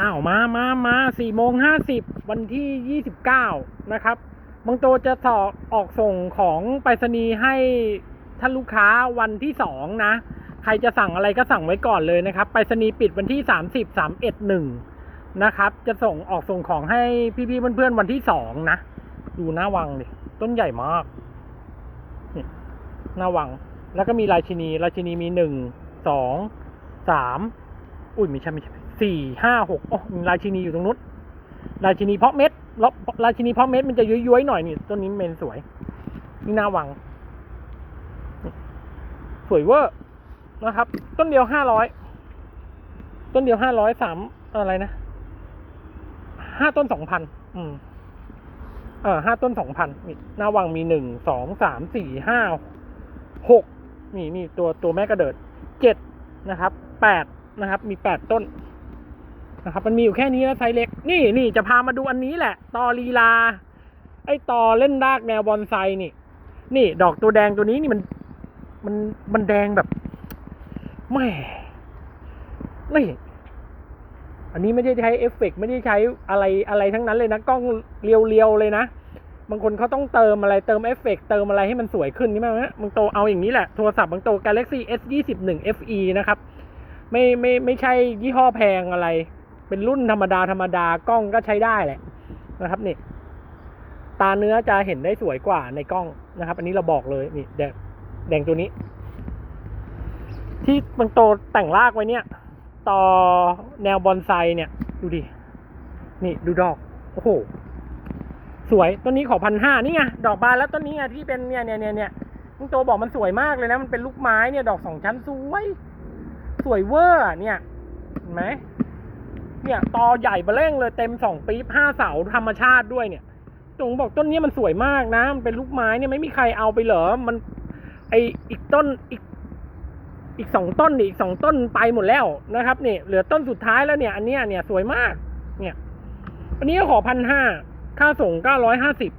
อ้าวมามามาสี่โมงห้าสิบวันที่ยี่สิบเก้านะครับบางโตจะสอออกส่งของไปรษณีย์ให้ท่านลูกค้าวันที่สองนะ ใครจะสั่งอะไรก็สั่งไว้ก่อนเลยนะครับ ไปรษณีย์ปิดวันที่สามสิบสามเอ็ดหนึ่งนะครับ จะส่งออกส่งของให้พี่ๆเพื่อนๆวันที่สองนะ ดูหน้าวังดิต้นใหญ่มากหน้าวัง แล้วก็มีราชินี ราชินีมีหนึ่งสองสามอุ้ยไม่ใช่ไม่ใช่ สี่ห้าหกอ๋อมีราชินีอยู่ตรงนู้นราชินีเพาะเม็ดแล้วราชินีเพาะเม็ดมันจะย้วยๆหน่อยนี่ต้นนี้เมนสวย นี่หน้าวัง สวยเวอร์นะครับ ต้นเดียวห้าร้อยต้นเดียวห้าร้อยสามอะไรนะห้าต้นสองพันอืมเออห้าต้นสองพันนี่หน้าวังมีหนึ่งสองสามสี่ห้าหกนี่นี่ตัวตัวแม่กระเดิดเจ็ดนะครับแปดนะครับ มีแปดต้น นะครับ มันมีอยู่แค่นี้นะไซเล็ก นี่นี่จะพามาดูอันนี้แหละ ตอลีลา ไอ้ตอเล่นรากแนวบอนไซนี่ นี่ ดอกตัวแดงตัวนี้นี่มัน มัน มันแดงแบบแหม่นี่ อันนี้ไม่ได้ใช้เอฟเฟกต์ไม่ได้ใช้อะไรอะไรทั้งนั้นเลยนะ กล้องเรียวๆเลยนะ บางคนเขาต้องเติมอะไรเติมเอฟเฟกต์เติมอะไรให้มันสวยขึ้นนี่มั้งฮะบางโตเอาอย่างนี้แหละ โทรศัพท์บางโต Galaxy S 2 1 FE นะครับ ไม่ไม่ไม่ใช่ยี่ห้อแพงอะไร เป็นรุ่นธรรมดาธรรมดากล้องก็ใช้ได้แหละนะครับนี่ ตาเนื้อจะเห็นได้สวยกว่าในกล้องนะครับ อันนี้เราบอกเลยนี่แดงแดงตัวนี้ ที่บางโตแต่งรากไว้เนี่ย ต่อแนวบอนไซเนี่ย ดูดิ นี่ดูดอก โอ้โห สวยต้นนี้ขอพันห้านี่ไงดอกบานแล้วต้นนี้ไงที่เป็นเนี่ยเนี่ยเนี่ยเนี่ยลุงโตบอกมันสวยมากเลยนะ มันเป็นลูกไม้เนี่ย ดอกสองชั้นสวย สวยเวอร์เนี่ยเห็นไหม เนี่ยตอใหญ่เบะเร่งเลยเต็มสองปี๊บห้าเสาธรรมชาติด้วยเนี่ยตรงบอกต้นนี้มันสวยมากนะมันเป็นลูกไม้เนี่ยไม่มีใครเอาไปเหรอมัน ไออีกต้นอีก อีกสองต้นนี่อีกสองต้นไปหมดแล้วนะครับเนี่ยเหลือต้นสุดท้ายแล้วเนี่ย อันเนี้ยเนี่ยสวยมาก เนี่ยอันนี้ขอพันห้าค่าส่งเก้าร้อยห้าสิบ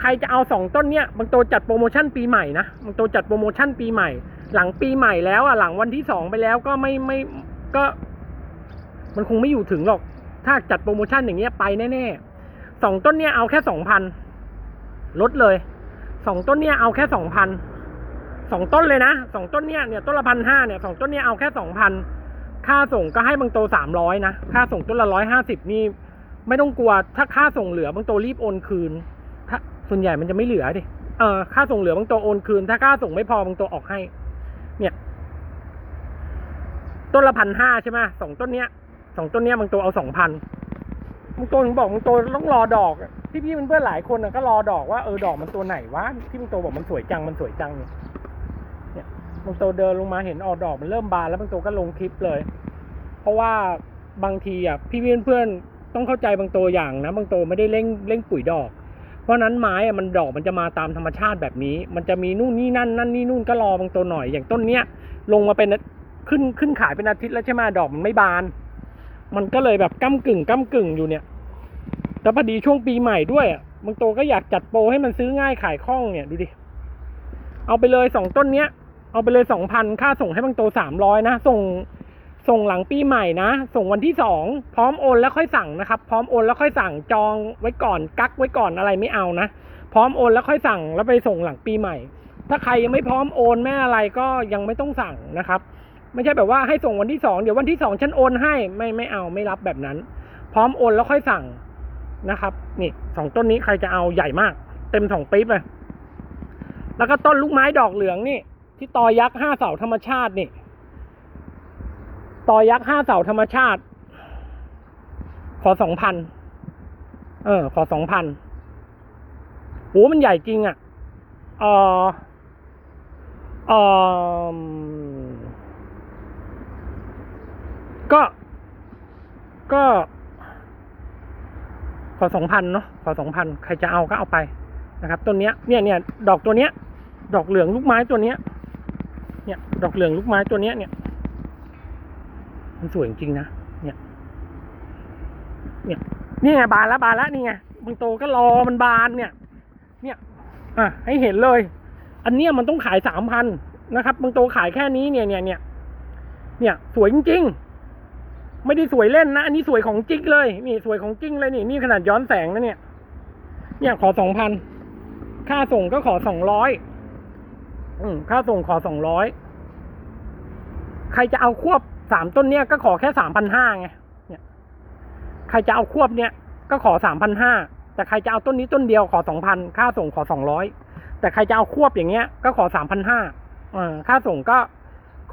ใครจะเอาสองต้นเนี้ยบางโตจัดโปรโมชั่นปีใหม่นะบางโตจัดโปรโมชั่นปีใหม่ หลังปีใหม่แล้วอะหลังวันที่สองไปแล้วก็ไม่ไม่ก็ มันคงไม่อยู่ถึงหรอก ถ้าจัดโปรโมชั่นอย่างเงี้ยไปแน่ๆสองต้นเนี้ยเอาแค่สองพันลดเลยสองต้นเนี้ยเอาแค่สองพันสองต้นเลยนะสองต้นเนี้ยเนี่ยต้นละพันห้าเนี่ยสองต้นเนี้ยเอาแค่สองพันค่าส่งก็ให้บางโตสามร้อยนะค่าส่งต้นละร้อยห้าสิบนี่ไม่ต้องกลัว ถ้าค่าส่งเหลือบางโตรีบโอนคืน ถ้าส่วนใหญ่มันจะไม่เหลือดิเออค่าส่งเหลือบางโตโอนคืน ถ้าค่าส่งไม่พอบางโตออกให้ เนี่ย ต้นละพันห้าใช่ไหมสองต้นเนี้ย สองต้นเนี้ยบางโตเอาสองพันบางโตถึงบอกบางโตต้องรอดอกพี่พี่เพื่อนหลายคนนะก็รอดอกว่าเออดอกมันตัวไหนวะที่บางโตบอกมันสวยจังมันสวยจังเนี่ยเนี่ยบางโตเดินลงมาเห็นออกดอกมันเริ่มบานแล้วบางโตก็ลงคลิปเลย เพราะว่าบางทีอะพี่เพื่อนต้องเข้าใจบางโตอย่างนะบางโตไม่ได้เร่งเร่งปุ๋ยดอก เพราะนั้นไม้อะมันดอกมันจะมาตามธรรมชาติแบบนี้ มันจะมีนู่นนี่นั่นนั่นนี่นู่นก็รอบางโตหน่อยอย่างต้นเนี้ยลงมาเป็นขึ้นขึ้นขายเป็นอาทิตย์แล้วใช่ไหมดอกมันไม่บาน มันก็เลยแบบก้ากึ่งก้ากึ่งอยู่เนี่ยแล้วพอดีช่วงปีใหม่ด้วยอะบางโตก็อยากจัดโปรให้มันซื้อง่ายขายคล่องเนี่ยดูดิ เอาไปเลยสองต้นเนี้ย เอาไปเลยสองพันค่าส่งให้บางโตสามร้อยนะ ส่งส่งหลังปีใหม่นะ ส่งวันที่สองพร้อมโอนแล้วค่อยสั่งนะครับ พร้อมโอนแล้วค่อยสั่งจองไว้ก่อนกักไว้ก่อนอะไรไม่เอานะ พร้อมโอนแล้วค่อยสั่งแล้วไปส่งหลังปีใหม่ ถ้าใครยังไม่พร้อมโอนแม่อะไรก็ยังไม่ต้องสั่งนะครับ ไม่ใช่แบบว่าให้ส่งวันที่สองเดี๋ยววันที่สองฉันโอนให้ไม่ไม่เอาไม่รับแบบนั้น พร้อมโอนแล้วค่อยสั่งนะครับ นี่สองต้นนี้ใครจะเอาใหญ่มาก เต็มสองปี๊บเลยแล้วก็ต้นลูกไม้ดอกเหลืองนี่ ที่ตอยักษ์ห้าเสาธรรมชาตินี่ตอยักษ์ห้าเสาธรรมชาติ ขอสองพันเออ ขอสองพันโอ้มันใหญ่จริงอะ่ะเออเออ ก็ ก็ ขอสองพันเนาะขอสองพันใครจะเอาก็เอาไปนะครับต้นเนี้ยเนี่ยเนี่ยดอกตัวเนี้ย ดอกเหลืองลูกไม้ตัวเนี้ย เนี่ย ดอกเหลืองลูกไม้ตัวเนี้ยเนี่ย มันสวยจริงนะเนี่ย เนี่ยนี่ไงบานแล้วบานแล้วนี่ไงบางโตก็รอมันบานเนี่ย เนี่ยอะให้เห็นเลย อันเนี้ยมันต้องขายสามพันนะครับบางโตขายแค่นี้เนี่ยเนี่ยเนี่ยเนี่ยสวยจริงๆ ไม่ได้สวยเล่นนะ อันนี้สวยของจริงเลย นี่สวยของจริงเลยนี่นี่ขนาดย้อนแสงนะเนี่ย เนี่ยขอสองพันค่าส่งก็ขอสองร้อยอืมค่าส่งขอสองร้อยใครจะเอาควบสามต้นเนี้ยก็ขอแค่สามพันห้าไงเนี่ย ใครจะเอาควบเนี้ยก็ขอสามพันห้าแต่ใครจะเอาต้นนี้ต้นเดียวขอสองพันค่าส่งขอสองร้อยแต่ใครจะเอาควบอย่างเงี้ย ก็ขอสามพันห้าอ่าค่าส่งก็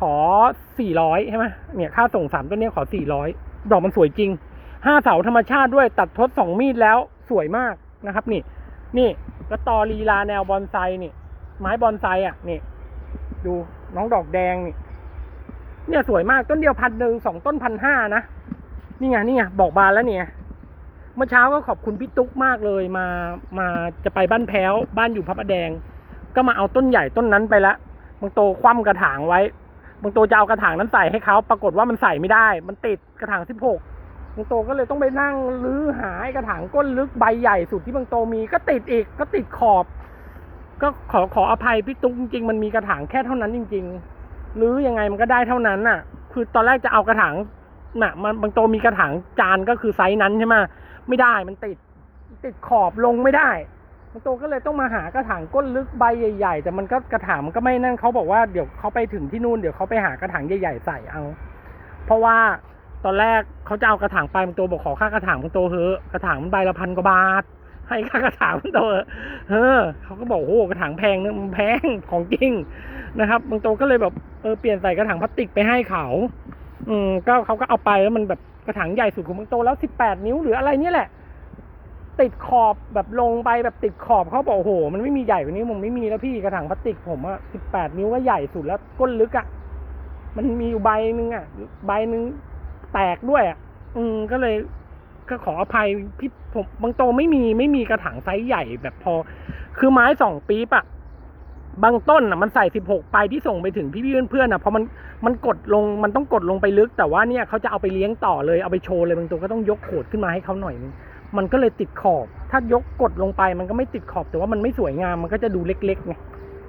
ขอสี่ร้อยใช่ไหมเนี่ยค่าส่งสามต้นเนี้ยขอสี่ร้อยดอกมันสวยจริงห้าเสาธรรมชาติด้วยตัดทดสองมีดแล้วสวยมากนะครับ นี่ นี่แล้วตอลีลาแนวบอนไซนี่ไม้บอนไซอะนี่ ดูน้องดอกแดงนี่ เนี่ยสวยมากต้นเดียวพันหนึ่งสองต้นพันห้านะนี่ไงนี่ไงบอกบานแล้วเนี่ยเมื่อเช้าก็ขอบคุณพี่ตุ๊กมากเลยมามาจะไปบ้านแพ้ว บ้านอยู่พระประแดง ก็มาเอาต้นใหญ่ต้นนั้นไปละบางโตคว่ำกระถางไว้ บางโตจะเอากระถางนั้นใส่ให้เขาปรากฏว่ามันใส่ไม่ได้ มันติดกระถางสิบหกบางโตก็เลยต้องไปนั่งรื้อหาไอ้กระถางก้นลึกใบใหญ่สุดที่บางโตมีก็ติดอีกก็ติดขอบ ก็ขอขออภัยพี่ตุ๊กจริงๆมันมีกระถางแค่เท่านั้นจริงๆรือยังไงมันก็ได้เท่านั้นน่ะ คือตอนแรกจะเอากระถางน่ะ มันบางโตมีกระถางจานก็คือไซส์นั้นใช่ไหมไม่ได้มันติด ติดขอบลงไม่ได้ บางโตก็เลยต้องมาหากระถางก้นลึกใบใหญ่ๆ แต่มันก็กระถางมันก็ไม่นั่นเขาบอกว่าเดี๋ยวเขาไปถึงที่นู่นเดี๋ยวเขาไปหากระถางใหญ่ๆใส่เอา เพราะว่าตอนแรกเขาจะเอากระถางไปบางโตบอกขอค่ากระถางบางโตเฮอะกระถางมันใบละพันกว่าบาท ให้ค่ากระถางบางโตเถอเอเขาก็บอกโอ้โหกระถางแพงนะมันแพงของจริงนะครับบางโตก็เลยแบบเออเปลี่ยนใส่กระถางพลาสติกไปให้เขา อืมก็เขาก็เอาไปแล้วมันแบบกระถางใหญ่สุดของบางโตแล้วสิบแปดนิ้วหรืออะไรเนี่ยแหละ ติดขอบแบบลงไปแบบติดขอบเขาบอกโอ้โห มันไม่มีใหญ่กว่านี้ผมไม่มีแล้วพี่กระถางพลาสติกผมอะสิบแปดนิ้วก็ใหญ่สุดแล้วก้นลึกอะมันมีอยู่ใบหนึ่งอะใบหนึ่งแตกด้วยอะอืมก็เลยก็ขออภัยพี่ผมบางโตไม่มีไม่มีกระถางไซส์ใหญ่แบบพอ คือไม้สองปี๊บอะบางต้นอะมันใส่สิบหกไปที่ส่งไปถึงพี่พี่เพื่อนๆอะพอมันมันกดลงมันต้องกดลงไปลึก แต่ว่าเนี่ยเขาจะเอาไปเลี้ยงต่อเลยเอาไปโชว์เลยบางตัวก็ต้องยกโขดขึ้นมาให้เขาหน่อยนึง มันก็เลยติดขอบ ถ้ายกกดลงไปมันก็ไม่ติดขอบ แต่ว่ามันไม่สวยงาม มันก็จะดูเล็กๆไง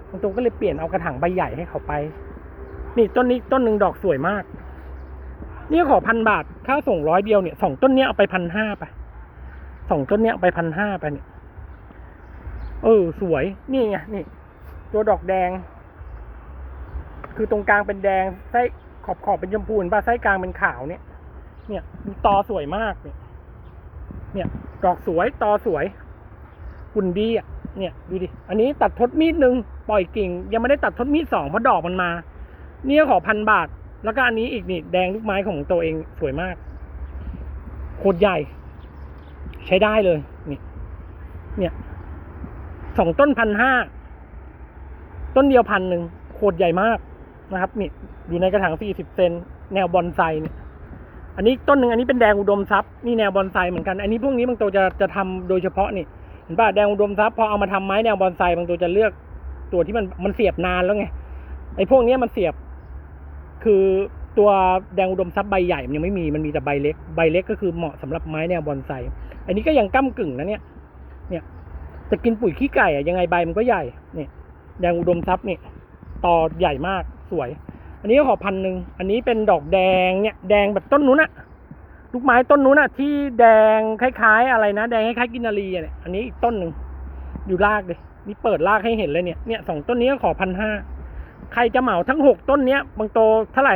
บางตัวก็เลยเปลี่ยนเอากระถางใบใหญ่ให้เขาไป นี่ต้นนี้ต้นหนึ่งดอกสวยมาก นี่ขอพันบาท ค่าส่งร้อยเดียวเนี่ยสองต้นเนี้ยเอาไปพันห้าไป สองต้นเนี้ยไปพันห้าไปเนี่ย เออสวย นี่ไงนี่ ตัวดอกแดง คือตรงกลางเป็นแดงไส้ขอบขอบเป็นชมพูเห็นป่ะไส้กลางเป็นขาวเนี่ย เนี่ยดูตอสวยมากเนี่ย เนี่ยดอกสวยตอสวย หุ่นดีอะเนี่ยดูดิ อันนี้ตัดทดมีดหนึ่งปล่อยกิ่ง ยังไม่ได้ตัดทดมีดสองเพราะดอกมันมา เนี่ยขอพันบาท แล้วก็อันนี้อีกนี่แดงลูกไม้ของตัวเองสวยมากโคตรใหญ่ ใช้ได้เลยนี่เนี่ยสองต้นพันห้าต้นเดียวพันหนึ่งโคตรใหญ่มากนะครับนี่อยู่ในกระถางสี่สิบเซนแนวบอนไซเนี่ย อันนี้ต้นหนึ่งอันนี้เป็นแดงอุดมทรัพย์นี่แนวบอนไซเหมือนกัน อันนี้พวกนี้บางตัวจะจะทำโดยเฉพาะนี่เห็นป่ะแดงอุดมทรัพย์พอเอามาทำไม้แนวบอนไซบางตัวจะเลือกตัวที่มันมันเสียบนานแล้วไงไอ้พวกนี้มันเสียบ คือตัวแดงอุดมทรัพย์ใบใหญ่มันยังไม่มีมันมีแต่ใบเล็กใบเล็กก็คือเหมาะสำหรับไม้แนวบอนไซอันนี้ก็ยังก้ากึ่งนะเนี่ย เนี่ยจะกินปุ๋ยขี้ไก่อะยังไงใบมันก็ใหญ่เนี่ยแดงอุดมทรัพย์นี่ตอใหญ่มากสวย อันนี้ก็ขอพันหนึ่งอันนี้เป็นดอกแดงเนี่ยแดงแบบต้นนู้นอะลูกไม้ต้นนู้นอะที่แดงคล้ายๆ อะไรนะแดงคล้ายๆกินนารีอะเนี่ยอันนี้อีกต้นหนึ่งอยู่รากเลยนี่เปิดรากให้เห็นเลยเนี่ยเนี่ยสองต้นนี้ก็ขอพันห้าใครจะเหมาทั้งหกต้นเนี้ยบางโตเท่าไหร่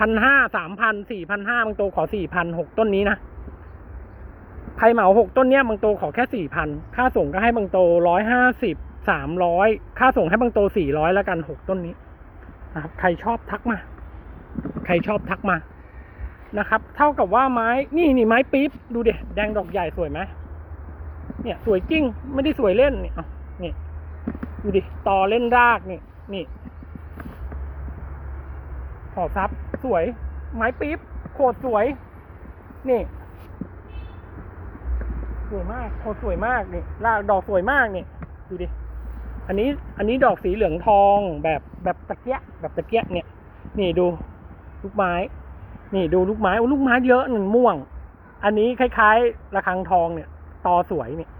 พันห้าสามพันสี่พันห้าบางโตขอสี่พันหกต้นนี้นะใครเหมาหกต้นเนี้ยบางโตขอแค่สี่พันค่าส่งก็ให้บางโตร้อยห้าสิบสามร้อยค่าส่งให้บางโตสี่ร้อยแล้วกันหกต้นนี้ นะครับใครชอบทักมา ใครชอบทักมานะครับ เท่ากับว่าไม้นี่นี่ไม้ปี๊บดูเดิแดงดอกใหญ่สวยไหมเนี่ยสวยจริงไม่ได้สวยเล่นเนี่ยนี่ดูดิต่อเล่นรากนี่นี่ขอซับสวย ไม้ปี๊บโคตรสวย นี่สวยมากโคตรสวยมากนี่รากดอกสวยมากนี่ดูดิ อันนี้อันนี้ดอกสีเหลืองทองแบบแบบตะเกียะแบบตะเกียะเนี่ย นี่ดูลูกไม้ นี่ดูลูกไม้โอ้ลูกไม้เยอะหนึ่งม่วง อันนี้คล้ายๆระฆังทองเนี่ย ตอสวยเนี่ย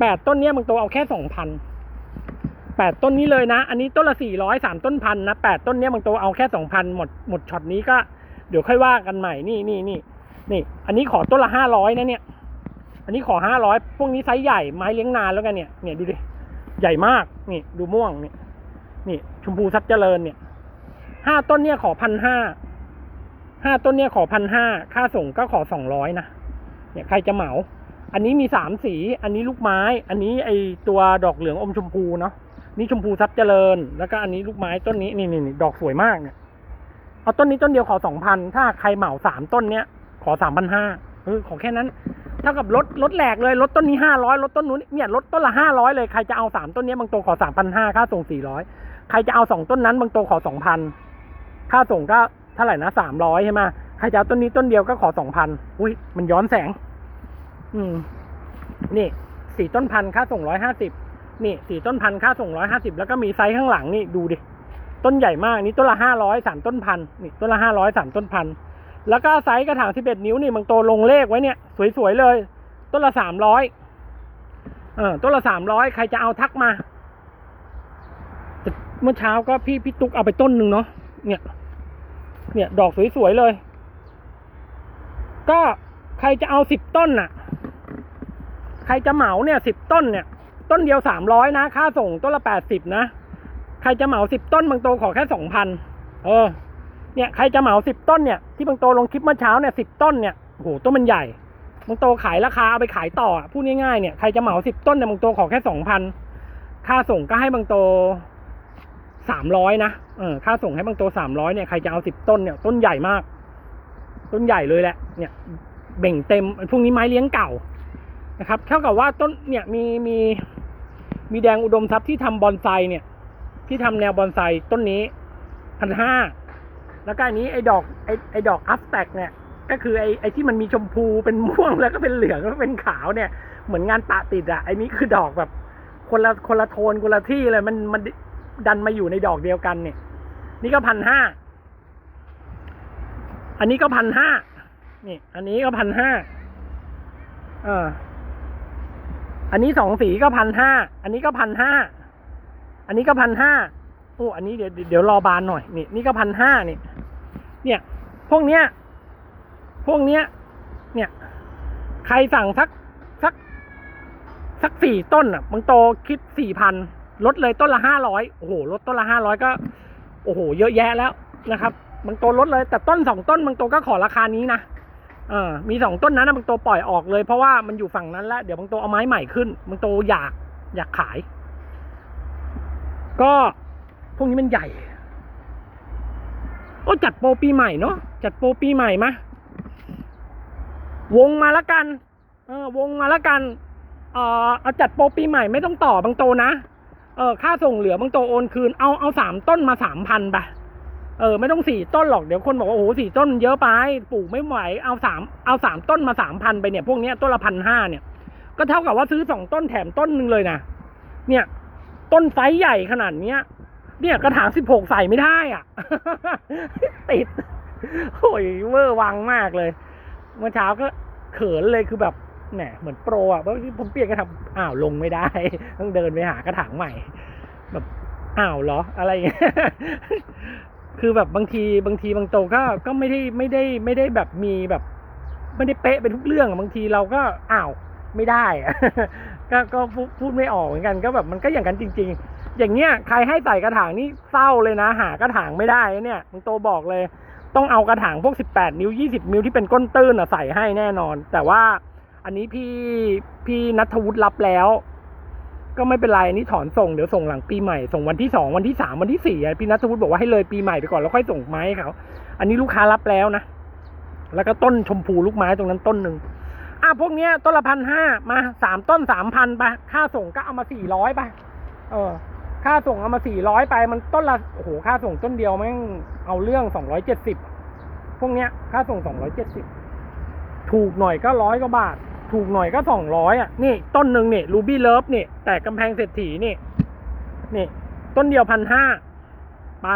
แปดต้นเนี้ยบางตัวเอาแค่สองพันแปดต้นนี้เลยนะ อันนี้ต้นละสี่ร้อยสามต้นพันนะแปดต้นเนี้ยบางตัวเอาแค่สองพันหมดหมดช็อตนี้ก็เดี๋ยวค่อยว่ากันใหม่นี่นี่นี่นี่ อันนี้ขอต้นละห้าร้อยนะเนี่ย อันนี้ขอห้าร้อยพวกนี้ไซส์ใหญ่ไม้เลี้ยงนานแล้วกันเนี่ยเนี่ยดูดิ ใหญ่มาก นี่ ดูม่วงนี่นี่ ชมพูทรัพย์เจริญเนี่ยห้าต้นเนี่ยขอพันห้าห้าต้นเนี่ยขอพันห้าค่าส่งก็ขอสองร้อยนะเนี่ยใครจะเหมา อันนี้มีสามสี อันนี้ลูกไม้ อันนี้ไอตัวดอกเหลืองอมชมพูเนาะนี่ชมพูทรัพย์เจริญ แล้วก็อันนี้ลูกไม้ต้นนี้นี่นี่นี่ดอกสวยมากเนี่ยเอาต้นนี้ต้นเดียวขอสองพันถ้าใครเหมาสามต้นเนี้ยขอสามพันห้าเออขอแค่นั้น เท่ากับลดลดแหลกเลยลดต้นนี้ห้าร้อยลดต้นนู้นเนี่ยลดต้นละห้าร้อยเลยใครจะเอาสามต้นนี้บางตัวขอสามพันห้าค่าส่งสี่ร้อยใครจะเอาสองต้นนั้นบางตัวขอสองพันค่าส่งก็เท่าไหร่นะสามร้อยใช่ไหมใครจะเอาต้นนี้ต้นเดียวก็ขอสองพันอุ้ยมันย้อนแสง อืม นี่สี่ต้นพันค่าส่งร้อยห้าสิบนี่สี่ต้นพันค่าส่งร้อยห้าสิบแล้วก็มีไซส์ข้างหลังนี่ดูดิต้นใหญ่มากนี่ต้นละห้าร้อยสามต้นพันนี่ต้นละห้าร้อยสามต้นพัน แล้วก็ไซส์กระถางสิบเอ็ดนิ้วนี่บางตัวลงเลขไว้เนี่ย สวยๆเลย ต้นละสามร้อยเออต้นละสามร้อยใครจะเอาทักมาเมื่อเช้าก็พี่พี่ตุ๊กเอาไปต้นหนึ่งเนาะเนี่ย เนี่ย ดอกสวยๆเลย ก็ใครจะเอาสิบต้นน่ะ ใครจะเหมาเนี่ยสิบต้นเนี่ย ต้นเดียวสามร้อยนะ ค่าส่งต้นละแปดสิบนะ ใครจะเหมาสิบต้นบางโตขอแค่สองพันเออ เนี่ยใครจะเหมาสิบต้นเนี่ยที่บางโตลงคลิปเมื่อเช้าเนี่ยสิบต้นเนี่ยโอ้โหต้นมันใหญ่บางโตขายราคาเอาไปขายต่อพูดง่ายๆเนี่ยใครจะเหมาสิบต้นเนี่ยบางโตขอแค่สองพันค่าส่งก็ให้บางโตสามร้อยนะเออค่าส่งให้บางโตสามร้อยเนี่ยใครจะเอาสิบต้นเนี่ยต้นใหญ่มาก ต้นใหญ่เลยแหละ เนี่ยเบ่งเต็มพวกนี้ไม้เลี้ยงเก่านะครับเท่ากับว่าต้นเนี่ยมีมีมีแดงอุดมทรัพย์ที่ทำบอนไซเนี่ย ที่ทำแนวบอนไซต้นนี้พันห้า แล้วก็อันนี้ไอ้ดอกไอ้ไอ้ดอกอัพแตกเนี่ย ก็คือไอ้ไอ้ที่มันมีชมพูเป็นม่วงแล้วก็เป็นเหลืองแล้วก็เป็นขาวเนี่ย เหมือนงานปะติดอะไอ้นี้คือดอกแบบ คนละคนละโทนคนละที่เลยมันมันดันมาอยู่ในดอกเดียวกันเนี่ย นี่ก็พันห้าอันนี้ก็พันห้านี่ อันนี้ก็พันห้าเอออันนี้สองสีก็พันห้า อันนี้ก็พันห้า อันนี้ก็พันห้า โอ้ อันนี้เดี๋ยวเดี๋ยวรอบานหน่อย นี่ นี่ก็พันห้านี่ เนี่ย พวกเนี้ย พวกเนี้ย เนี่ย ใครสั่งสักสักสักสี่ต้นอะบางโตคิดสี่พันลดเลยต้นละห้าร้อยโอ้โหลดต้นละห้าร้อยก็ โอ้โห เยอะแยะแล้วนะครับบางโตลดเลย แต่ต้นสองต้นบางโตก็ขอราคานี้นะเออมีสองต้นนั้นนะบางโตปล่อยออกเลยเพราะว่ามันอยู่ฝั่งนั้นแล้วเดี๋ยวบางโตเอาไม้ใหม่ขึ้นบางโตอยากอยากขาย ก็พวกนี้มันใหญ่ โอ้จัดโปรปีใหม่เนาะจัดโปรปีใหม่มาวงมาละกัน เออวงมาละกันเออเอาจัดโปรปีใหม่ไม่ต้องต่อบางโตนะเออค่าส่งเหลือบางโตโอนคืนเอาเอาสามต้นมาสามพันไปเออไม่ต้องสี่ต้นหรอกเดี๋ยวคนบอกว่าโอ้โหสี่ต้นมันเยอะไปปลูกไม่ไหวเอาสามเอาสามต้นมาสามพันไปเนี่ยพวกเนี้ยต้นละพันห้าเนี่ย ก็เท่ากับว่าซื้อสองต้นแถมต้นหนึ่งเลยนะเนี่ย ต้นไซส์ใหญ่ขนาดเนี้ย เนี่ยกระถางสิบหกใส่ไม่ได้อะ ติดโอ้ยเวอร์วังมากเลยเมื่อเช้าก็เขินเลยคือแบบแหมเหมือนโปรอะเพราะผมเปลี่ยนกระถางอ้าวลงไม่ได้ ต้องเดินไปหากระถางใหม่ แบบอ้าวเหรออะไรอย่างเงี้ยคือแบบบางทีบางทีบางโตก็ก็ไม่ได้ไม่ได้ไม่ได้แบบมีแบบ ไม่ได้เป๊ะไปทุกเรื่องบางทีเราก็อ้าวไม่ได้ก็ก็พูดไม่ออกเหมือนกัน ก็แบบมันก็อย่างนั้นจริง ๆ อย่างเงี้ยใครให้ใส่กระถางนี่เศร้าเลยนะ หากระถางไม่ได้เนี่ยบางโตบอกเลย ต้องเอากระถางพวก 18 นิ้ว 20 นิ้วที่เป็นก้นตื้นอะใส่ให้แน่นอน แต่ว่าอันนี้พี่พี่นัทวุฒิรับแล้ว ก็ไม่เป็นไรอันนี้ถอนส่งเดี๋ยวส่งหลังปีใหม่ส่งวันที่สองวันที่สามวันที่สี่พี่นัทวุฒิบอกว่าให้เลยปีใหม่ไปก่อนแล้วค่อยส่งไม้ให้เขาอันนี้ลูกค้ารับแล้วนะแล้วก็ต้นชมพูลูกไม้ตรงนั้นต้นหนึ่งอะพวกเนี้ยต้นละพันห้ามาสามต้นสามพันไปค่าส่งก็เอามาสี่ร้อยไปเออ ค่าส่งเอามาสี่ร้อยไปมันต้นละโอ้โหค่าส่งต้นเดียวแม่งเอาเรื่องสองร้อยเจ็ดสิบพวกเนี้ย ค่าส่งสองร้อยเจ็ดสิบถูกหน่อยก็ร้อยกว่าบาท ถูกหน่อยก็สองร้อยอะนี่ ต้นหนึ่งนี่รูบี้เลิฟนี่แต่กำแพงเศรษฐีนี่นี่ต้นเดียวพันห้าไป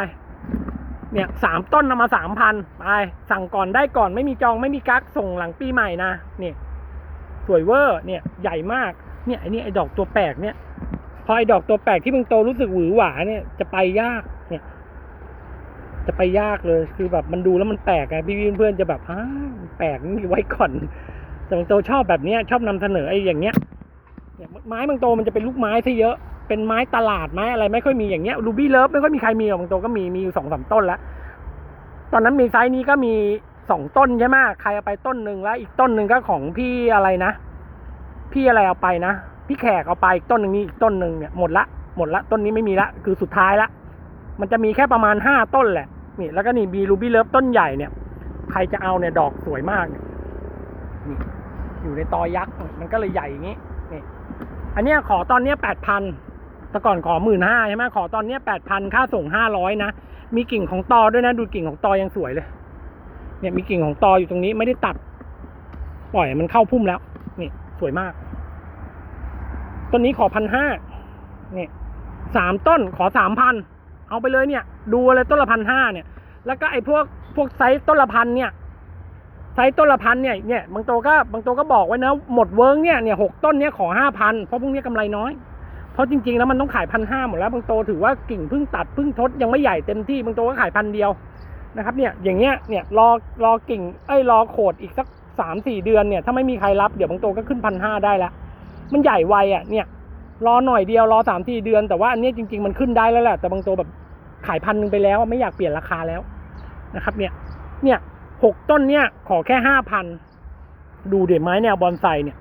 เนี่ยสามต้นเอามาสามพันไป สั่งก่อนได้ก่อนไม่มีจองไม่มีกักส่งหลังปีใหม่นะนี่สวยเวอร์เนี่ยใหญ่มากเนี่ยไอ้นี่ไอ้ดอกตัวแปลกเนี่ย พอไอ้ดอกตัวแปลกที่มึงโตรู้สึกหวือหวาเนี่ยจะไปยากเนี่ย จะไปยากเลยคือแบบมันดูแล้วมันแปลกไงพี่เพื่อนๆจะแบบอ้าแปลกนี่ไว้ก่อนแต่บางโตชอบแบบเนี้ยชอบนำเสนอไอ้อย่างเงี้ยไม้บางโตมันจะเป็นลูกไม้ซะเยอะเป็นไม้ตลาดไม้อะไรไม่ค่อยมีอย่างเงี้ยรูบี้เลิฟไม่ค่อยมีใครมีหรอกบางโตก็มีมีอยู่สองสามต้นล้วตอนนั้นมีไซส์นี้ก็มีสองต้นใช่ไหมใครเอาไปต้นหนึ่งแล้ว อีกต้นหนึ่งก็ของพี่อะไรนะ พี่อะไรเอาไปนะ พี่แขกเอาไปอีกต้นหนึ่งนี่อีกต้นหนึ่งเนี่ยหมดละหมดละต้นนี้ไม่มีละคือสุดท้ายละมันจะมีแค่ประมาณห้าต้นแหละนี่แล้วก็นี่มีรูบี้เลิฟต้นใหญ่เนี่ย ใครจะเอาเนี่ยดอกสวยมากเนี่ยนี่อยู่ในตอยักษ์มันก็เลยใหญ่อย่างนี้นี่อันเนี้ยขอตอนเนี้ยแปดพันแต่ก่อนขอหมื่นห้าใช่ไหมขอตอนเนี้ยแปดพันค่าส่งห้าร้อยนะมีกิ่งของตอด้วยนะ ดูกิ่งของตอยังสวยเลย เนี่ยมีกิ่งของตออยู่ตรงนี้ไม่ได้ตัด ปล่อยมันเข้าพุ่มแล้ว นี่สวยมาก ต้นนี้ขอพันห้าเนี่ยสามต้นขอสามพันเอาไปเลยเนี่ย ดูอะไรต้นละพันห้าเนี่ย แล้วก็ไอ้พวกพวกไซส์ต้นละพันเนี่ยไซส์ต้นละพันเนี่ยเนี่ยบางโตก็บางโตก็บอกไว้นะหมดเวิร์กเนี่ยเนี่ยหกต้นเนี่ยขอห้าพันเพราะพวกเนี้ยกำไรน้อย เพราะจริงๆแล้วมันต้องขายพันห้าหมดแล้ว บางโตถือว่ากิ่งเพิ่งตัดเพิ่งทดยังไม่ใหญ่เต็มที่บางโตก็ขายพันเดียวนะครับเนี่ยอย่างเงี้ยเนี่ยรอรอกิ่งไอ้ยรอโขดอีกสักสามสี่เดือนเนี่ยถ้าไม่มีใครรับเดี๋ยวบางโตก็ขึ้นพันห้าได้ละ มันใหญ่ไวอะเนี่ย รอหน่อยเดียวรอสามสี่เดือนแต่ว่าอันนี้จริง ๆ มันขึ้นได้แล้วแหละแต่บางตัวแบบขายพันหนึ่งไปแล้วไม่อยากเปลี่ยนราคาแล้วนะครับ เนี่ย เนี่ยหกต้นเนี่ย ขอแค่ห้าพันดูเดี๋ยวไม้แนวบอนไซเนี่ย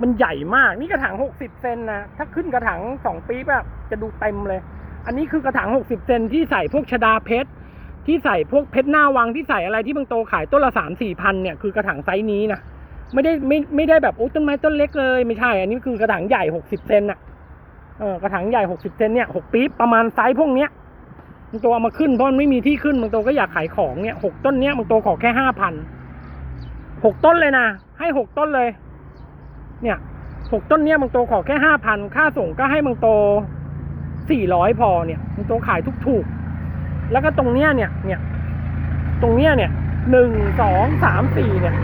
มันใหญ่มากนี่กระถางหกสิบเซนนะถ้าขึ้นกระถางสองปีแบบจะดูเต็มเลย อันนี้คือกระถางหกสิบเซนที่ใส่พวกชดาเพชรที่ใส่พวกเพชรหน้าวังที่ใส่อะไรที่บางโตขายต้นละสามสี่พันเนี่ยคือกระถางไซส์นี้นะ ไม่ได้ไม่ไม่ได้แบบโอ้ต้นไม้ต้นเล็กเลยไม่ใช่ อันนี้คือกระถางใหญ่หกสิบเซนอะเออกระถางใหญ่หกสิบเซนเนี่ยหกปี๊บประมาณไซส์พวกเนี้ยบางตัวเอามาขึ้นเพราะมันไม่มีที่ขึ้นบางตัวก็อยากขายของเนี่ยหกต้นเนี้ยบางตัวขอแค่ห้าพันหกต้นเลยนะให้หกต้นเลย เนี่ยหกต้นเนี้ยบางตัวขอแค่ห้าพันค่าส่งก็ให้บางตัวสี่ร้อยพอเนี่ยบางตัวขายทุกถูกแล้วก็ตรงเนี้ยเนี่ยเนี่ยตรงเนี้ยเนี่ยหนึ่งสองสามสี่เนี่ย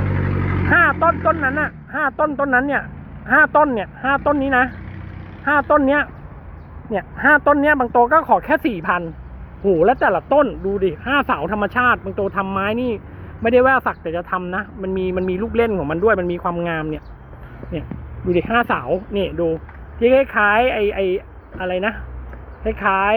ห้าต้นต้นนั้นน่ะห้าต้นต้นนั้นเนี่ยห้าต้นเนี่ยห้าต้นนี้นะห้าต้นเนี้ย เนี่ยห้าต้นเนี้ยบางตัวก็ขอแค่สี่พันโหแล้วแต่ละต้นดูดิห้าเสาธรรมชาติ บางตัวทำไม้นี่ ไม่ได้ว่าสักแต่จะทำนะ มันมีมันมีลูกเล่นของมันด้วย มันมีความงามเนี่ย เนี่ยดูดิห้าเสาเนี่ยดูที่คล้ายๆไอไออะไรนะคล้าย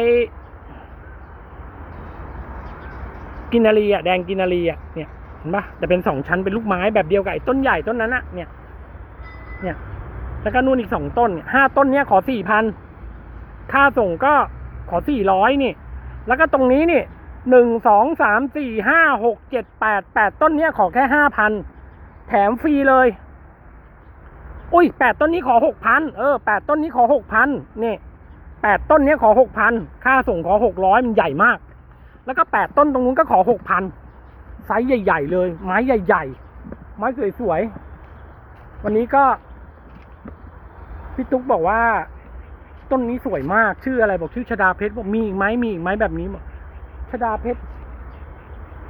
ๆกินารีอะแดงกินารีอะเนี่ย ห็นปะแต่เป็นสองชั้นเป็นลูกไม้แบบเดียวกับไอ้ต้นใหญ่ต้นนั้นอะเนี่ย เนี่ย แล้วก็นู่นอีกสองต้นเนี่ยห้าต้นเนี้ยขอสี่พันค่าส่งก็ขอสี่ร้อยนี่ แล้วก็ตรงนี้นี่หนึ่งสองสามสี่ห้าหกเจ็ดแปดแปดต้นเนี้ยขอแค่ห้าพันแถมฟรีเลย อุ้ยแปดต้นนี้ขอหกพันเออแปดต้นนี้ขอหกพันนี่แปดต้นเนี้ยขอหกพันค่าส่งขอหกร้อยมันใหญ่มาก แล้วก็แปดต้นตรงนู้นก็ขอหกพัน ไซส์ใหญ่ ๆ เลย ไม้ใหญ่ ๆ ไม้สวยๆ วันนี้ก็ พี่ตุ๊กบอกว่า ต้นนี้สวยมาก ชื่ออะไรบอกชื่อชดาเพชรบอกมีอีกไหมมีอีกไหมแบบนี้บอกชดาเพชร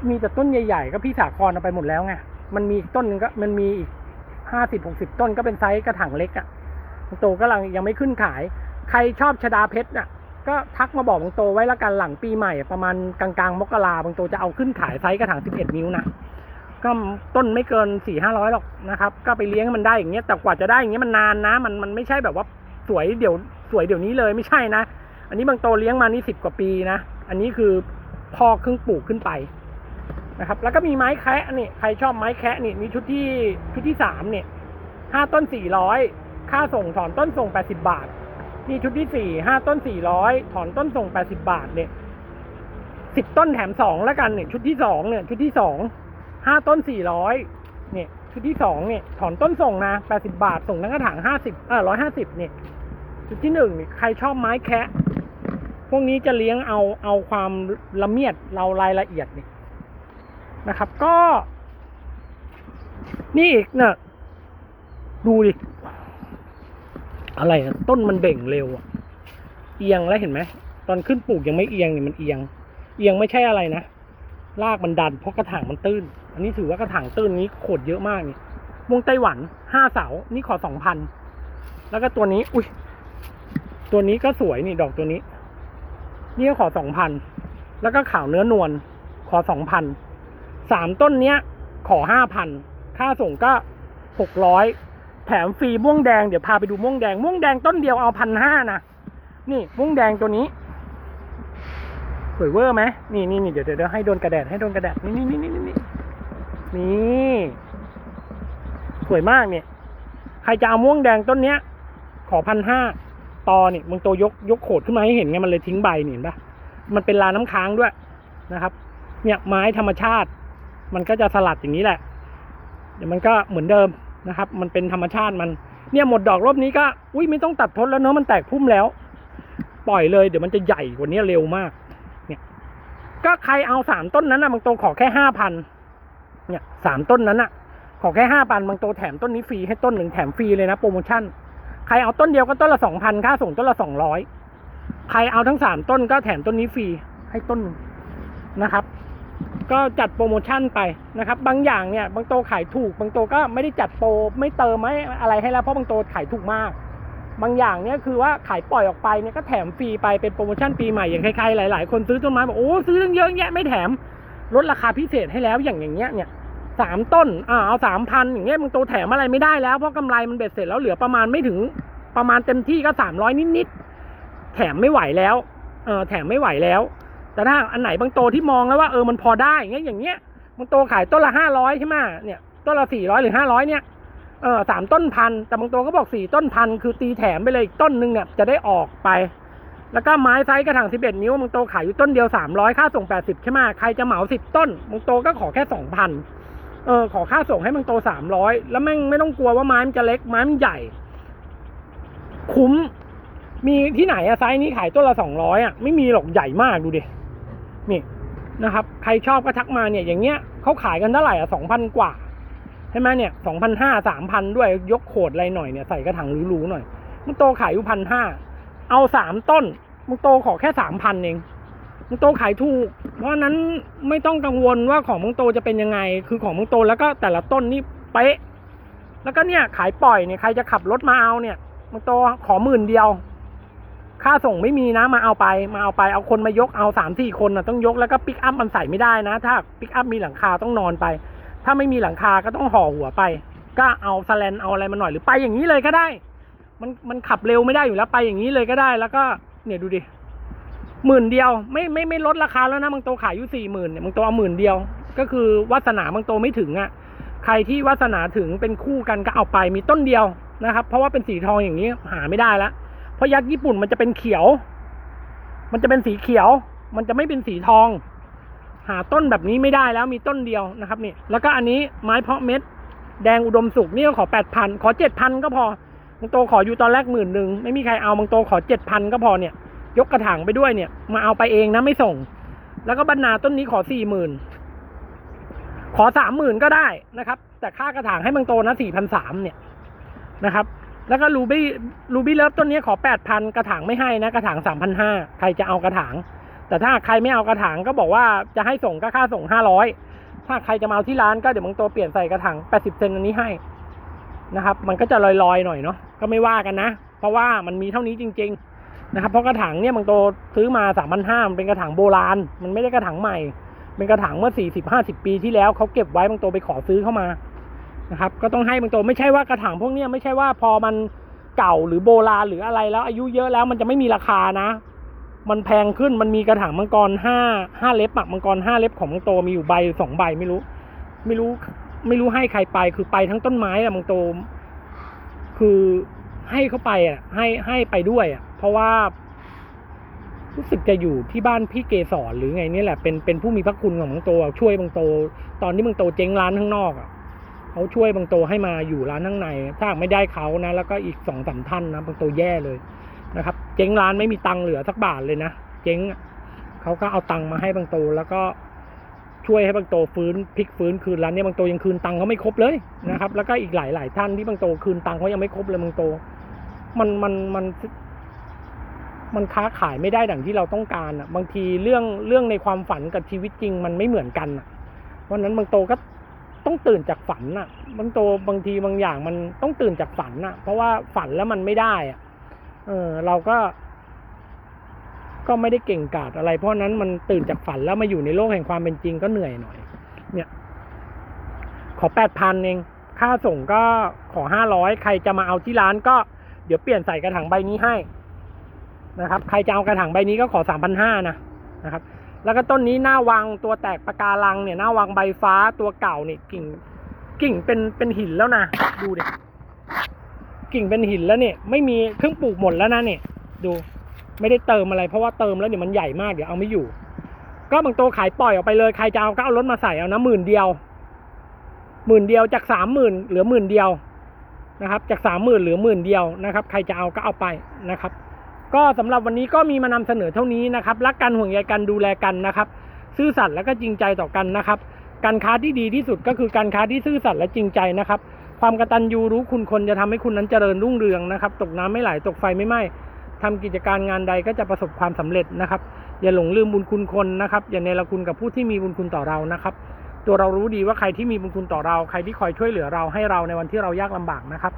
มีแต่ต้นใหญ่ ๆ ก็พี่สาครเอาไปหมดแล้วไงมันมีต้นนึงก็มันมีอีกห้าสิบหกสิบต้นก็เป็นไซส์กระถางเล็กอะ่ะโตก็ลังยังไม่ขึ้นขาย ใครชอบชดาเพชรน่ะ ก็ทักมาบอกบางโตไว้ละกันหลังปีใหม่ ประมาณกลางๆ มกราบางโตจะเอาขึ้นขายไซส์กระถางสิบเอ็ดนิ้วนะก็ต้นไม่เกินสี่ห้าร้อยหรอกนะครับ ก็ไปเลี้ยงมันได้อย่างเงี้ยแต่กว่าจะได้อย่างเงี้ยมันนานนะ มันมันไม่ใช่แบบว่าสวยเดี๋ยวสวยเดี๋ยวนี้เลยไม่ใช่นะ อันนี้บางโตเลี้ยงมานี่สิบกว่าปีนะ อันนี้คือพอครึ่งปลูกขึ้นไปนะครับ แล้วก็มีไม้แคะนี่ใครชอบไม้แคะนี่มีชุดที่ชุดที่สามเนี่ยห้าต้นสี่ร้อยค่าส่งถอนต้นส่งแปดสิบาท นี่ชุดที่สี่ห้าต้นสี่ร้อยถอนต้นส่งแปดสิบาทเนี่ยสิบต้นแถมสองแล้วกันเนี่ยชุดที่สองเนี่ยชุดที่สองห้าต้นสี่ร้อยเนี่ยชุดที่สองเนี่ยถอนต้นส่งนะแปดสิบาทส่งทั้งกระถางห้าสิบเออร้อยห้าสิบเนี่ยชุดที่หนึ่งเนี่ยใครชอบไม้แคะพวกนี้จะเลี้ยงเอาเอาความละเมียดเรารายละเอียดเนี่ยนะครับก็ นี่อีกเนี่ยดูดิ อะไรอะต้นมันเบ่งเร็วอะเอียงแล้วเห็นไหมตอนขึ้นปลูกยังไม่เอียงเนี่ยมันเอียง เอียงไม่ใช่อะไรนะรากมันดันเพราะกระถางมันตื้น อันนี้ถือว่ากระถางตื้นนี้โขดเยอะมากนี่ม่วงไต้หวันห้าเสานี่ขอสองพันแล้วก็ตัวนี้ อุ้ยตัวนี้ก็สวยนี่ดอกตัวนี้ นี่ก็ขอสองพันแล้วก็ขาวเนื้อนวลขอสองพันสามต้นเนี้ย ขอห้าพันค่าส่งก็หกร้อย แถมฟรีม่วงแดงเดี๋ยวพาไปดูม่วงแดงม่วงแดงต้นเดียวเอาพันห้านะนี่ม่วงแดงตัวนี้สวยเวอร์ไหมนี่นี่นี่เดี๋ยวเดี๋ยวให้โดนกระแดดให้โดนกระแดดนี่นี่นี่นี่นี่นี่สวยมากเนี่ย ใครจะเอาม่วงแดงต้นเนี้ย ขอพันห้าตอเนี่ยมึงโตยกยกโขดขึ้นมาให้เห็นไงมันเลยทิ้งใบนี่เห็นปะมันเป็นลาน้ำค้างด้วยนะครับ เนี่ยไม้ธรรมชาติ มันก็จะสลัดอย่างนี้แหละเดี๋ยวมันก็เหมือนเดิม นะครับ มันเป็นธรรมชาติมัน เนี่ยหมดดอกรอบนี้ก็ อุ้ยไม่ต้องตัดทนแล้วเนาะมันแตกพุ่มแล้ว ปล่อยเลยเดี๋ยวมันจะใหญ่กว่านี้เร็วมาก เนี่ย ก็ใครเอาสามต้นนั้นนะบางโตขอแค่ห้าพันเนี่ยสามต้นนั้นอะขอแค่ห้าพันบางโตแถมต้นนี้ฟรีให้ต้นหนึ่งแถมฟรีเลยนะโปรโมชั่น ใครเอาต้นเดียวก็ต้นละสองพันค่าส่งต้นละสองร้อยใครเอาทั้งสามต้นก็แถมต้นนี้ฟรีให้ต้นนะครับ ก็จัดโปรโมชั่นไปนะครับ บางอย่างเนี่ยบางโตขายถูก บางโตก็ไม่ได้จัดโปรไม่เติมไม่อะไรให้แล้วเพราะบางโตขายถูกมาก บางอย่างเนี่ยคือว่าขายปล่อยออกไปเนี่ยก็แถมฟรีไปเป็นโปรโมชั่นปีใหม่อย่างใครๆหลายๆ คนซื้อต้นไม้บอกโอ้ซื้อตั้งเยอะแยะไม่แถมลดราคาพิเศษให้แล้วอย่างอย่างเงี้ยเนี่ยสามต้นอ่าเอาสามพันอย่างเงี้ยบางโตแถมอะไรไม่ได้แล้วเพราะกำไรมันเบ็ดเสร็จแล้วเหลือประมาณไม่ถึงประมาณเต็มที่ก็สามร้อยนิดๆแถมไม่ไหวแล้วเออแถมไม่ไหวแล้ว แต่ถ้าอันไหนบางโตที่มองแล้วว่าเออมันพอได้อย่างเงี้ยอย่างเงี้ยบางโตขายต้นละห้าร้อยใช่ไหมเนี่ยต้นละสี่ร้อยหรือห้าร้อยเนี่ยเออสามต้นพันแต่บางโตก็บอกสี่ต้นพันคือตีแถมไปเลยอีกต้นหนึ่งเนี่ยจะได้ออกไป แล้วก็ไม้ไซส์กระถางสิบเอ็ดนิ้วบางโตขายอยู่ต้นเดียวสามร้อยค่าส่งแปดสิบใช่ไหมใครจะเหมาสิบต้นบางโตก็ขอแค่สองพันเออขอค่าส่งให้บางโตสามร้อยแล้วแม่งไม่ต้องกลัวว่าไม้มันจะเล็กไม้มันใหญ่ คุ้มมีที่ไหนอะไซส์นี้ขายต้นละสองร้อยอะไม่มีหรอกใหญ่มากดูดิ นี่นะครับ ใครชอบก็ทักมาเนี่ยอย่างเงี้ยเขาขายกันเท่าไหร่อะสองพันกว่าใช่ไหมเนี่ยสองพันห้าสามพันด้วยยกโขดอะไรหน่อยเนี่ยใส่กระถางรูๆหน่อยมึงโตขายอยู่พันห้าเอาสามต้นมึงโตขอแค่สามพันเองมึงโตขายถูก เพราะนั้นไม่ต้องกังวลว่าของมึงโตจะเป็นยังไง คือของมึงโตแล้วก็แต่ละต้นนี่เป๊ะแล้วก็เนี่ยขายปล่อยเนี่ยใครจะขับรถมาเอาเนี่ยมึงโตขอหมื่นเดียว ค่าส่งไม่มีนะมาเอาไปมาเอาไปเอาคนมายกเอาสามสี่คนนะต้องยกแล้วก็ปิกอัพมันใส่ไม่ได้นะ ถ้าปิกอัพมีหลังคาต้องนอนไป ถ้าไม่มีหลังคาก็ต้องห่อหัวไป ก็เอาสแลนเอาอะไรมาหน่อยหรือไปอย่างนี้เลยก็ได้ มันมันขับเร็วไม่ได้อยู่แล้วไปอย่างนี้เลยก็ได้ แล้วก็เนี่ยดูดิหมื่นเดียวไม่ไม่ไม่ลดราคาแล้วนะบางโตขายอยู่สี่หมื่นเนี่ยบางโตเอาหมื่นเดียว ก็คือวาสนาบางโตไม่ถึงอะใครที่วาสนาถึงเป็นคู่กันก็เอาไปมีต้นเดียวนะครับ เพราะว่าเป็นสีทองอย่างนี้หาไม่ได้แล้ว เพราะยักษ์ญี่ปุ่นมันจะเป็นเขียว มันจะเป็นสีเขียว มันจะไม่เป็นสีทอง หาต้นแบบนี้ไม่ได้แล้วมีต้นเดียวนะครับนี่แล้วก็อันนี้ไม้เพาะเม็ด แดงอุดมสุกนี่ก็ขอแปดพันขอเจ็ดพันก็พอบางโตขออยู่ตอนแรกหมื่นหนึ่งไม่มีใครเอาบางโตขอเจ็ดพันก็พอเนี่ย ยกกระถางไปด้วยเนี่ย มาเอาไปเองนะไม่ส่ง แล้วก็บรรณาต้นนี้ขอสี่หมื่นขอสามหมื่นก็ได้นะครับ แต่ค่ากระถางให้บางโตนะสี่พันสามเนี่ยนะครับ แล้วก็รูบี้รูบี้เลิฟต้นนี้ขอแปดพันกระถางไม่ให้นะ กระถางสามพันห้าใครจะเอากระถาง แต่ถ้าใครไม่เอากระถางก็บอกว่าจะให้ส่งก็ค่าส่งห้าร้อยถ้าใครจะมาเอาที่ร้านก็เดี๋ยวมึงตัวเปลี่ยนใส่กระถางแปดสิบเซนอันนี้ให้นะครับ มันก็จะลอยๆหน่อยเนาะก็ไม่ว่ากันนะ เพราะว่ามันมีเท่านี้จริง ๆ นะครับ เพราะกระถางเนี่ยมึงโตซื้อมาสามพันห้ามันเป็นกระถางโบราณ มันไม่ได้กระถางใหม่ เป็นกระถางเมื่อสี่สิบห้าสิบปีที่แล้วเขาเก็บไว้บางโตไปขอซื้อเข้ามา นะครับ ก็ต้องให้บางโตไม่ใช่ว่ากระถางพวกนี้ไม่ใช่ว่าพอมันเก่าหรือโบราณหรืออะไรแล้ว อายุเยอะแล้วมันจะไม่มีราคานะ มันแพงขึ้นมันมีกระถางมังกรห้าห้าเล็บอะมังกรห้าเล็บของมังโตมีอยู่ใบสองใบไม่รู้ ไม่รู้ไม่รู้ให้ใครไปคือไปทั้งต้นไม้อะมังโต คือให้เขาไปอะให้ให้ไปด้วยอะเพราะว่ารู้สึกจะอยู่ที่บ้านพี่เกสรหรือไงนี่แหละเป็นเป็นผู้มีพระคุณของมังโตช่วยมังโต ตอนที่มังโตเจ๊งร้านข้างนอกอะ เขาช่วยบางโตให้มาอยู่ร้านข้างใน ถ้าไม่ได้เขานะ แล้วก็อีกสองสามท่านนะบางโตแย่เลยนะครับ เจ๊งร้านไม่มีตังค์เหลือสักบาทเลยนะ เจ๊งเขาก็เอาตังค์มาให้บางโตแล้วก็ช่วยให้บางโตฟื้นพลิกฟื้นคืนร้านเนี้บางโตยังคืนตังค์เขาไม่ครบเลยนะครับ แล้วก็อีกหลายหลายท่านที่บางโตคืนตังค์เขายังไม่ครบเลยบางโต มันมันมันมันค้าขายไม่ได้ดังที่เราต้องการอะ บางทีเรื่องเรื่องในความฝันกับชีวิตจริงมันไม่เหมือนกันอะวันนั้นบางโตก็ ต้องตื่นจากฝันน่ะบางตัวบางทีบางอย่างมันต้องตื่นจากฝันน่ะ เพราะว่าฝันแล้วมันไม่ได้อะ เออ เราก็ ก็ไม่ได้เก่งกาจอะไร เพราะฉะนั้นมันตื่นจากฝันแล้วมาอยู่ในโลกแห่งความเป็นจริงก็เหนื่อยหน่อย เนี่ย ขอแปดพันเอง ค่าส่งก็ขอห้าร้อยใครจะมาเอาที่ร้านก็เดี๋ยวเปลี่ยนใส่กระถางใบนี้ให้นะครับ ใครจะเอากระถางใบนี้ก็ขอสามพันห้านะนะครับ แล้วก็ต้นนี้หน้าวังตัวแตกปะการังเนี่ยหน้าวังใบฟ้าตัวเก่าเนี่ยกิ่งกิ่งเป็นเป็นหินแล้วนะดูดิกิ่งเป็นหินแล้วเนี่ย ไม่มีเครื่องปลูกหมดแล้วนะเนี่ย ดูไม่ได้เติมอะไรเพราะว่าเติมแล้วเนี่ยมันใหญ่มากเดี๋ยวเอาไม่อยู่ ก็บางตัวขายปล่อยออกไปเลยใครจะเอาก็เอารถมาใส่เอานะหมื่นเดียวหมื่นเดียวจากสามหมื่นเหลือหมื่นเดียวนะครับ จากสามหมื่นเหลือหมื่นเดียวนะครับ ใครจะเอาก็เอาไปนะครับ ก็สำหรับวันนี้ก็มีมานำเสนอเท่านี้นะครับรักกันห่วงใยกันดูแลกันนะครับ ซื่อสัตย์และก็จริงใจต่อกันนะครับ การค้าที่ดีที่สุดก็คือการค้าที่ซื่อสัตย์และจริงใจนะครับ ความกตัญญูรู้คุณคนจะทำให้คุณนั้นเจริญรุ่งเรืองนะครับ ตกน้ำไม่ไหลตกไฟไม่ไหม้ทำกิจการงานใดก็จะประสบความสำเร็จนะครับ อย่าหลงลืมบุญคุณคนนะครับ อย่าเนรคุณกับผู้ที่มีบุญคุณต่อเรานะครับ ตัวเรารู้ดีว่าใครที่มีบุญคุณต่อเรา ใครที่คอยช่วยเหลือเราให้เราในวันที่เรายากลำบากนะครับ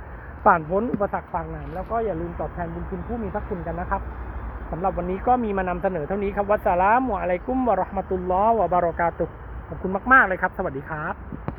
ผ่านพ้นอุปสรรคฝั่งหนามแล้วก็อย่าลืมตอบแทนบุญคุณผู้มีพระคุณกันนะครับสำหรับวันนี้ก็มีมานำเสนอเท่านี้ครับวัสสลามุอะลัยกุมวะราะห์มะตุลลอฮ์วะบารอกาตุขอบคุณมาก ๆ เลยครับ สวัสดีครับ